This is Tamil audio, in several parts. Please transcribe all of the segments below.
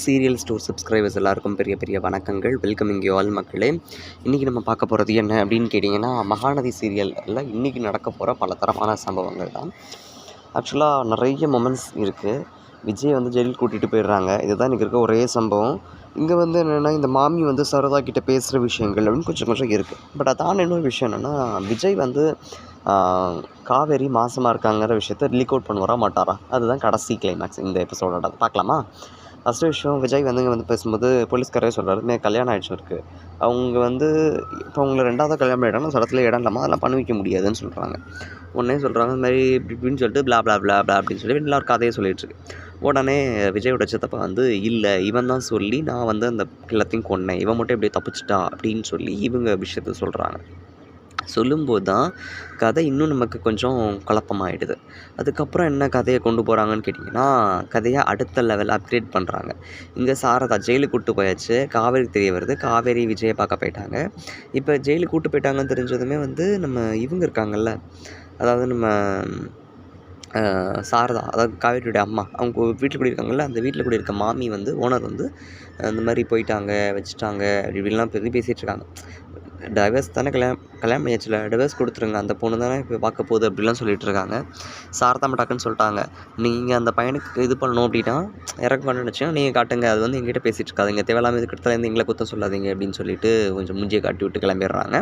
சீரியல் ஸ்டோர் சப்ஸ்கிரைபர்ஸ் எல்லாருக்கும் பெரிய பெரிய வணக்கங்கள். வெல்கம் இங்கே ஆல் மக்களே. இன்றைக்கி நம்ம பார்க்க போகிறது என்ன அப்படின்னு கேட்டிங்கன்னா மகாநதி சீரியலில் இன்றைக்கி நடக்க போகிற பல தரமான சம்பவங்கள் தான். ஆக்சுவலாக நிறைய மொமெண்ட்ஸ் இருக்குது விஜய் வந்து ஜெயில் கூட்டிகிட்டு போயிடுறாங்க. இதுதான் இன்றைக்கி இருக்க ஒரே சம்பவம். இங்கே வந்து என்னென்னா இந்த மாமி வந்து சரதா கிட்டே பேசுகிற விஷயங்கள் அப்படின்னு கொஞ்சம் கொஞ்சம் இருக்குது பட் அதான் இன்னொரு விஷயம் என்னென்னா விஜய் வந்து காவேரி மாசமாக இருக்காங்கிற விஷயத்த லீக் அவுட் பண்ணுவாரா மாட்டாரா? அதுதான் கடைசி கிளைமேக்ஸ் இந்த எபிசோடோட பார்க்கலாமா? ஃபஸ்ட்டு விஷயம் விஜய் வந்து இங்கே வந்து பேசும்போது போலீஸ்காரே சொல்கிறாரு மே கல்யாணம் ஆகிடுச்சு இருக்கு அவங்க வந்து இப்போ அவங்கள ரெண்டாவது கல்யாணம் பண்ணிட்டாங்க சடத்துல இடம் இல்லாமல் அதெல்லாம் பண்ண வைக்க முடியாதுன்னு சொல்கிறாங்க உடனே சொல்கிறாங்க இந்த மாதிரி இப்படி இப்படின்னு சொல்லிட்டு பிளா பிளா பிளா பிளா அப்படின்னு சொல்லி எல்லாரும் கதையை சொல்லிட்டு இருக்கு. உடனே விஜயோட சித்தப்பா வந்து இல்லை இவன் தான் சொல்லி நான் வந்து அந்த எல்லாத்தையும் கொன்னேன். இவன் மட்டும் இப்படி தப்பிச்சிட்டா அப்படின்னு சொல்லி இவங்க விஷயத்த சொல்கிறாங்க சொல்லும்போது தான் கதை இன்னும் நமக்கு கொஞ்சம் குழப்பமாயிடுது. அதுக்கப்புறம் என்ன கதையை கொண்டு போகிறாங்கன்னு கேட்டிங்கன்னா கதையை அடுத்த லெவல் அப்கிரேட் பண்ணுறாங்க இங்கே சாரதா ஜெயிலுக்கு கூட்டு போயாச்சு. காவேரி தெரிய வருது. காவேரி விஜயை பார்க்க போயிட்டாங்க. இப்போ ஜெயிலுக்கு கூட்டு போயிட்டாங்கன்னு தெரிஞ்சதுமே வந்து நம்ம இவங்க இருக்காங்கல்ல. அதாவது நம்ம சாரதா அதாவது காவேரியோட அம்மா. அவங்க வீட்டில் குடியிருக்காங்கல்ல அந்த வீட்டில் கூட இருக்க மாமி வந்து ஓனர் வந்து இந்த மாதிரி போயிட்டாங்க வச்சுட்டாங்க அப்படி இப்படிலாம் பேசி பேசிகிட்டு இருக்காங்க. டைவர்ஸ் தானே கல்யாணம் கல்யாணம் பண்ணியாச்சுல டைவர்ஸ் கொடுத்துருங்க. அந்த பொண்ணு தானே இப்போ பார்க்க போகுது அப்படிலாம் சொல்லிட்டு இருக்காங்க சாரதா டக்குன்னு சொல்லிட்டாங்க. நீங்கள் அந்த பையனுக்கு இது பண்ணணும் அப்படின்னா இறக்கு பண்ண நீங்கள் காட்டுங்க. அது வந்து எங்கிட்ட பேசிகிட்டு இருக்காதீங்க. தேவையில்லாமல் இது இடத்துல இருந்து எங்களை குத்தம் சொல்லாதீங்க அப்படின்னு சொல்லிட்டு கொஞ்சம் மூஞ்சியை காட்டி விட்டு கிளம்பிடுறாங்க.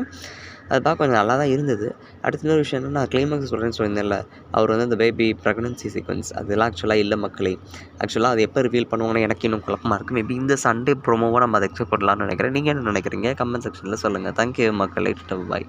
அது பார்க்க கொஞ்சம் நல்லா தான் இருந்தது. அடுத்த இன்னொரு விஷயம் நான் கிளைமேக்ஸ் சொல்கிறேன்னு சொல்லியிருந்தேன்ல அவர் வந்து அந்த பேபி ப்ரெக்னன்சி சீக்வன்ஸ் அதெல்லாம் ஆக்சுவலாக இல்லை மக்களே. ஆக்சுவலாக அது எப்போ ரிவீல் பண்ணுவாங்கன்னு எனக்கு இன்னும் குழப்பமாக இருக்குது மேபி இந்த சண்டே ப்ரோமோவாக நம்ம அதை எக்ஸ்பெக்ட் பண்ணலாம்னு நினைக்கிறேன். நீங்கள் என்ன நினைக்கிறீங்க? கமெண்ட் செக்ஷனில் சொல்லுங்கள் தேங்க்யூ மக்களே. பாய்